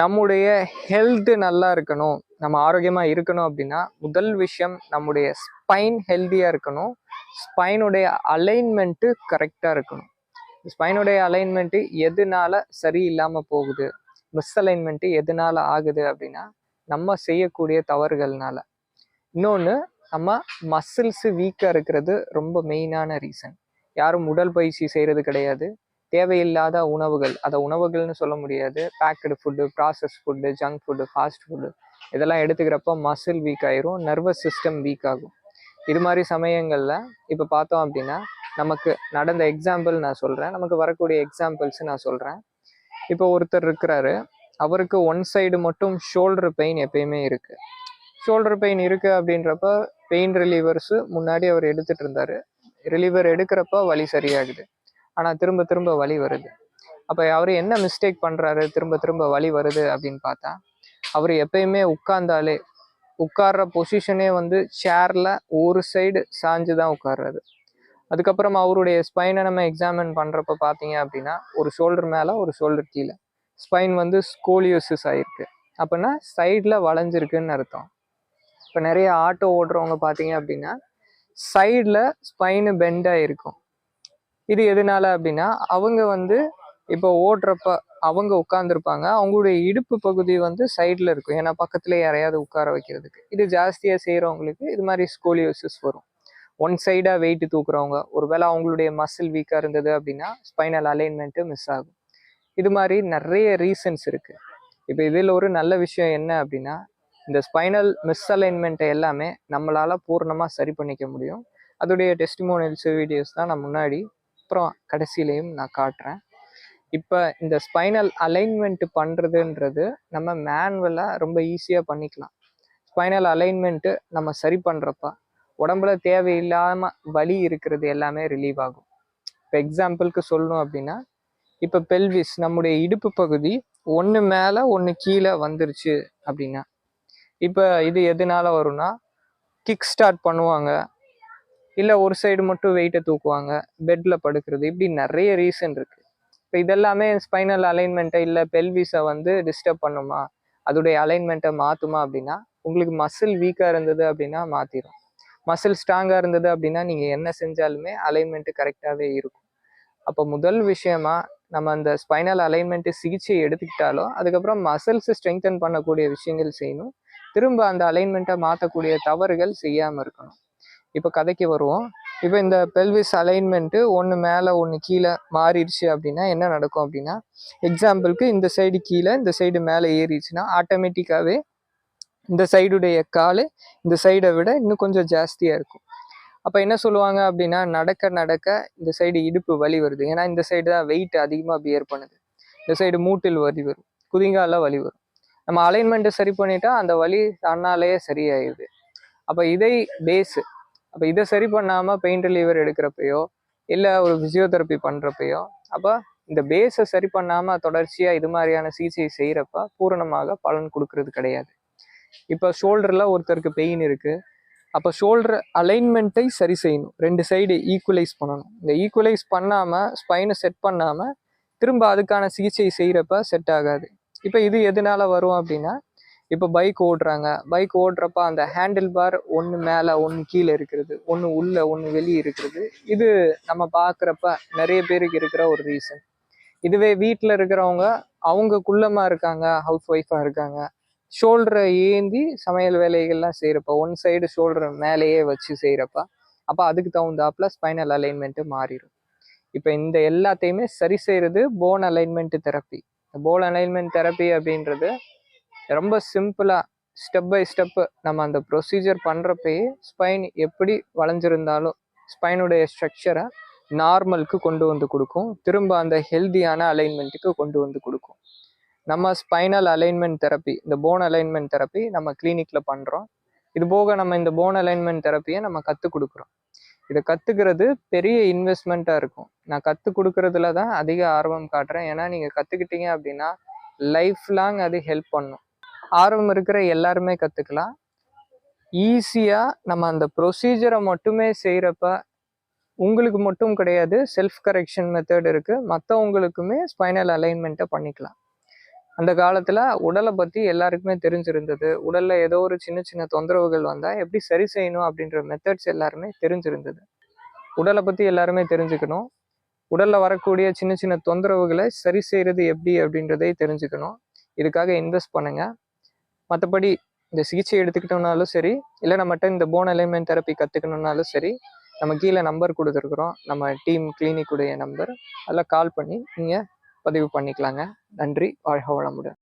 நம்முடைய ஹெல்த்து நல்லா இருக்கணும். நம்ம ஆரோக்கியமாக இருக்கணும் அப்படின்னா முதல் விஷயம் நம்முடைய ஸ்பைன் ஹெல்த்தியாக இருக்கணும். ஸ்பைனுடைய அலைன்மெண்ட்டு கரெக்டாக இருக்கணும். ஸ்பைனுடைய அலைன்மெண்ட்டு எதனால சரியில்லாமல் போகுது? மிஸ் அலைன்மெண்ட்டு எதனால ஆகுது அப்படின்னா நம்ம செய்யக்கூடிய தவறுகள்னால. இன்னொன்று நம்ம மசில்ஸு வீக்காக இருக்கிறது ரொம்ப மெயினான ரீசன் யாரும் உடல் பயிற்சி செய்கிறது கிடையாது. தேவையில்லாத உணவுகள் அதை உணவுகள்னு சொல்ல முடியாது. Packed food process food junk food fast food இதெல்லாம் எடுத்துக்கிறப்ப மசில் வீக் ஆயிரும் நர்வஸ் சிஸ்டம் வீக் ஆகும். இது மாதிரி சமயங்களில் இப்போ பார்த்தோம் அப்படின்னா நமக்கு நடந்த எக்ஸாம்பிள் நான் சொல்கிறேன் நமக்கு வரக்கூடிய எக்ஸாம்பிள்ஸ் நான் சொல்கிறேன் இப்போ ஒருத்தர் இருக்கிறாரு. அவருக்கு ஒன் சைடு மட்டும் ஷோல்டர் பெயின் எப்பயுமே இருக்குது ஷோல்டர் பெயின் இருக்குது அப்படின்றப்ப பெயின் ரிலீவர்ஸு முன்னாடி அவர் எடுத்துகிட்டு இருந்தார். ரிலீவர் எடுக்கிறப்ப வலி சரியாகுது. ஆனால் திரும்ப திரும்ப வலி வருது. அப்போ அவர் என்ன மிஸ்டேக் பண்ணுறாரு திரும்ப திரும்ப வலி வருது அப்படின்னு பார்த்தா அவர் எப்பயுமே உட்கார்ந்தாலே உட்கார்ற பொசிஷனே வந்து சேரில் ஒரு சைடு சாஞ்சு தான் உட்கார்றாரு. அதுக்கப்புறம் அவருடைய ஸ்பைனை நம்ம எக்ஸாமின் பண்ணுறப்ப பார்த்தீங்க அப்படின்னா ஒரு ஷோல்டர் மேலே ஒரு ஷோல்டர் கீழே. ஸ்பைன் வந்து ஸ்கோலியோசிஸ் ஆகிருக்கு அப்படின்னா சைடில் வளைஞ்சிருக்குன்னு அர்த்தம். இப்போ நிறைய ஆட்டோ ஓடுறவங்க பார்த்தீங்க அப்படின்னா சைடில் ஸ்பைனு பெண்டாக இருக்கும் இது எதனால அப்படின்னா அவங்க வந்து இப்போ ஓடுறப்ப அவங்க உட்காந்துருப்பாங்க அவங்களுடைய இடுப்பு பகுதி வந்து சைடில் இருக்கும். ஏன்னா பக்கத்தில் யாரையாவது உட்கார வைக்கிறதுக்கு. இது ஜாஸ்தியாக செய்கிறவங்களுக்கு இது மாதிரி ஸ்கோலியோசிஸ் வரும். ஒன் சைடாக வெயிட் தூக்குறவங்க ஒருவேளை அவங்களுடைய மசில் வீக்காக இருந்தது அப்படின்னா ஸ்பைனல் அலைன்மெண்ட்டு மிஸ் ஆகும். இது மாதிரி நிறைய ரீசன்ஸ் இருக்குது இப்போ இதில் ஒரு நல்ல விஷயம் என்ன அப்படின்னா இந்த ஸ்பைனல் மிஸ் அலைன்மெண்ட்டை எல்லாமே நம்மளால் பூர்ணமாக சரி பண்ணிக்க முடியும். அதோடைய டெஸ்டிமோனியல்ஸ் வீடியோஸ் தான் நான் முன்னாடி அப்புறம் கடைசியிலையும் நான் காட்டுறேன். இப்போ இந்த ஸ்பைனல் அலைன்மெண்ட் பண்ணுறதுன்றது நம்ம மேனுவலாக ரொம்ப ஈஸியாக பண்ணிக்கலாம். ஸ்பைனல் அலைன்மெண்ட்டு நம்ம சரி பண்ணுறப்ப உடம்புல தேவையில்லாமல் வலி இருக்கிறது எல்லாமே ரிலீவ் ஆகும். இப்போ எக்ஸாம்பிளுக்கு சொல்லணும் அப்படின்னா இப்போ பெல்விஸ் நம்முடைய இடுப்பு பகுதி ஒன்று மேலே ஒன்று கீழே வந்துருச்சு அப்படின்னா இப்போ இது எதனால வரும்னா கிக் ஸ்டார்ட் பண்ணுவாங்க. இல்லை ஒரு சைடு மட்டும் வெயிட்டை தூக்குவாங்க பெட்டில் படுக்கிறது இப்படி நிறைய ரீசன் இருக்குது இப்போ இதெல்லாமே ஸ்பைனல் அலைன்மெண்ட்டை இல்லை பெல்விஸை வந்து டிஸ்டர்ப் பண்ணுமா? அதோடைய அலைன்மெண்ட்டை மாற்றுமா அப்படின்னா உங்களுக்கு மசில் வீக்காக இருந்தது அப்படின்னா மாற்றிடும் மசில் ஸ்ட்ராங்காக இருந்தது அப்படின்னா நீங்கள் என்ன செஞ்சாலுமே அலைன்மெண்ட்டு கரெக்டாகவே இருக்கும். அப்போ முதல் விஷயமா நம்ம அந்த ஸ்பைனல் அலைன்மெண்ட்டு சிகிச்சை எடுத்துக்கிட்டாலோ அதுக்கப்புறம் மசில்ஸ் ஸ்ட்ரெங்தன் பண்ணக்கூடிய விஷயங்கள் செய்யணும். திரும்ப அந்த அலைன்மெண்ட்டை மாற்றக்கூடிய தவறுகள் செய்யாமல் இருக்கணும். இப்போ கதைக்கு வருவோம். இப்போ இந்த பெல்விஸ் அலைன்மெண்ட்டு ஒன்று மேலே ஒன்று கீழே மாறிடுச்சு அப்படின்னா என்ன நடக்கும் அப்படின்னா எக்ஸாம்பிளுக்கு இந்த சைடு கீழே இந்த சைடு மேலே ஏறிடுச்சுன்னா ஆட்டோமேட்டிக்காகவே இந்த சைடுடைய கால் இந்த சைடை விட இன்னும் கொஞ்சம் ஜாஸ்தியாக இருக்கும். அப்போ என்ன சொல்லுவாங்க அப்படின்னா நடக்க நடக்க இந்த சைடு இடுப்பு வலி வருது. ஏன்னா இந்த சைடு தான் வெயிட் அதிகமாக பியர் பண்ணுது. இந்த சைடு மூட்டில் வலி வரும். குதிங்கால வலி வரும். நம்ம அலைன்மெண்ட்டை சரி பண்ணிட்டா அந்த வலி தன்னாலேயே சரியாயிடுது. அப்போ இதை பேஸு அப்போ இதை சரி பண்ணாமல் பெயின் ரிலீவர் எடுக்கிறப்பையோ இல்லை ஒரு ஃபிசியோதெரப்பி பண்ணுறப்பையோ அப்போ இந்த பேஸை சரி பண்ணாமல் தொடர்ச்சியாக இது மாதிரியான சிகிச்சை செய்கிறப்ப பூரணமாக பலன் கொடுக்கறது கிடையாது. இப்போ ஷோல்டரில் ஒருத்தருக்கு பெயின் இருக்குது அப்போ ஷோல்டர் அலைன்மெண்ட்டை சரி செய்யணும். ரெண்டு சைடு ஈக்குவலைஸ் பண்ணணும். இந்த ஈக்குவலைஸ் பண்ணாமல் ஸ்பைனை செட் பண்ணாமல் திரும்ப அதுக்கான சிகிச்சை செய்கிறப்ப செட் ஆகாது. இப்போ இது எதனால் வரும் அப்படின்னா இப்போ பைக் ஓடுறாங்க. பைக் ஓடுறப்ப அந்த ஹேண்டில் பார் ஒன்று மேலே ஒன்று கீழே இருக்கிறது ஒன்று உள்ள ஒன்று வெளியே இருக்கிறது. இது நம்ம பார்க்குறப்ப நிறைய பேருக்கு இருக்கிற ஒரு ரீசன் இதுவே வீட்டில் இருக்கிறவங்க அவங்க குள்ளமாக இருக்காங்க ஹவுஸ் ஒய்ஃபாக இருக்காங்க. ஷோல்டரை ஏந்தி சமையல் வேலைகள்லாம் செய்கிறப்ப ஒன் சைடு ஷோல்டரை மேலேயே வச்சு செய்கிறப்ப அப்போ அதுக்கு தகுந்தாப்பில் ஸ்பைனல் அலைன்மெண்ட்டு மாறிடும். இப்போ இந்த எல்லாத்தையுமே சரி செய்கிறது bone alignment therapy bone alignment therapy அப்படின்றது ரொம்ப சிம்பிளாக ஸ்டெப் பை ஸ்டெப்பு நம்ம அந்த ப்ரொசீஜர் பண்ணுறப்பயே ஸ்பைன் எப்படி வளைஞ்சிருந்தாலும் ஸ்பைனுடைய ஸ்ட்ரக்சரை நார்மலுக்கு கொண்டு வந்து கொடுக்கும். திரும்ப அந்த ஹெல்தியான அலைன்மெண்ட்டுக்கு கொண்டு வந்து கொடுக்கும். நம்ம ஸ்பைனல் அலைன்மெண்ட் தெரப்பி இந்த போன் அலைன்மெண்ட் தெரப்பி நம்ம கிளினிக்கில் பண்ணுறோம் இது போக நம்ம இந்த போன் அலைன்மெண்ட் தெரப்பியை நம்ம கற்றுக் கொடுக்குறோம். இதை கற்றுக்கிறது பெரிய இன்வெஸ்ட்மெண்ட்டாக இருக்கும். நான் கற்றுக் கொடுக்குறதுல தான் அதிக ஆர்வம் காட்டுறேன். ஏன்னா நீங்கள் கற்றுக்கிட்டீங்க அப்படின்னா லைஃப் லாங் அது ஹெல்ப் பண்ணும். ஆர்வம் இருக்கிற எல்லாருமே கற்றுக்கலாம் ஈஸியாக நம்ம அந்த ப்ரொசீஜரை மட்டுமே செய்கிறப்ப உங்களுக்கு மட்டும் கிடையாது செல்ஃப் கரெக்ஷன் மெத்தட் இருக்குது மற்றவங்களுக்குமே ஸ்பைனல் அலைன்மெண்ட்டை பண்ணிக்கலாம். அந்த காலத்தில் உடலை பற்றி எல்லாருக்குமே தெரிஞ்சிருந்தது. உடலில் ஏதோ ஒரு சின்ன சின்ன தொந்தரவுகள் வந்தால் எப்படி சரி செய்யணும் அப்படின்ற மெத்தட்ஸ் எல்லாருமே தெரிஞ்சிருந்தது. உடலை பற்றி எல்லாருமே தெரிஞ்சுக்கணும். உடலில் வரக்கூடிய சின்ன சின்ன தொந்தரவுகளை சரி செய்கிறது எப்படி அப்படின்றதை தெரிஞ்சுக்கணும். இதுக்காக இன்வெஸ்ட் பண்ணுங்கள் மற்றபடி இந்த சிகிச்சை எடுத்துக்கிட்டோம்னாலும் சரி இல்லை நம்மகிட்ட இந்த போன் அலைன்மெண்ட் தெரப்பி கற்றுக்கணுன்னாலும் சரி நம்ம கீழே நம்பர் கொடுத்துருக்குறோம். நம்ம டீம் கிளினிக்குடைய நம்பர் அதில் கால் பண்ணி நீங்கள் பதிவு பண்ணிக்கலாங்க. நன்றி. வாழ்க வளமுடன்.